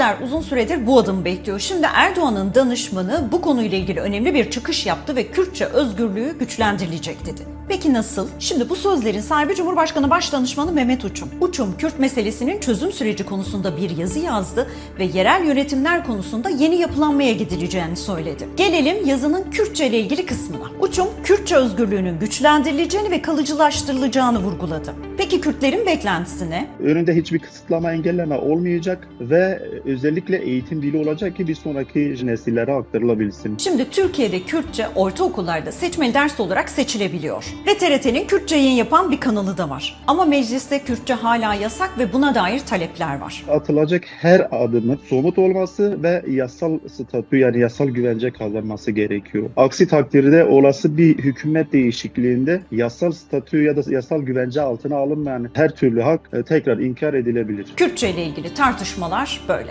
Kürtler uzun süredir bu adımı bekliyor. Şimdi Erdoğan'ın danışmanı bu konuyla ilgili önemli bir çıkış yaptı ve Kürtçe özgürlüğü güçlendirilecek dedi. Peki nasıl? Şimdi bu sözlerin sahibi Cumhurbaşkanı Başdanışmanı Mehmet Uçum. Uçum, Kürt meselesinin çözüm süreci konusunda bir yazı yazdı ve yerel yönetimler konusunda yeni yapılanmaya gidileceğini söyledi. Gelelim yazının Kürtçe ile ilgili kısmına. Uçum, Kürtçe özgürlüğünün güçlendirileceğini ve kalıcılaştırılacağını vurguladı. Peki Kürtlerin beklentisi ne? Önünde hiçbir kısıtlama, engelleme olmayacak ve özellikle eğitim dili olacak ki bir sonraki nesillere aktarılabilsin. Şimdi Türkiye'de Kürtçe ortaokullarda seçmeli ders olarak seçilebiliyor. Ve TRT'nin Kürtçe yayın yapan bir kanalı da var. Ama mecliste Kürtçe hala yasak ve buna dair talepler var. Atılacak her adımın somut olması ve yasal statü yani yasal güvence kazanması gerekiyor. Aksi takdirde olası bir hükümet değişikliğinde yasal statü ya da yasal güvence altına alınmayan her türlü hak e, tekrar inkar edilebilir. Kürtçe ile ilgili tartışmalar böyle.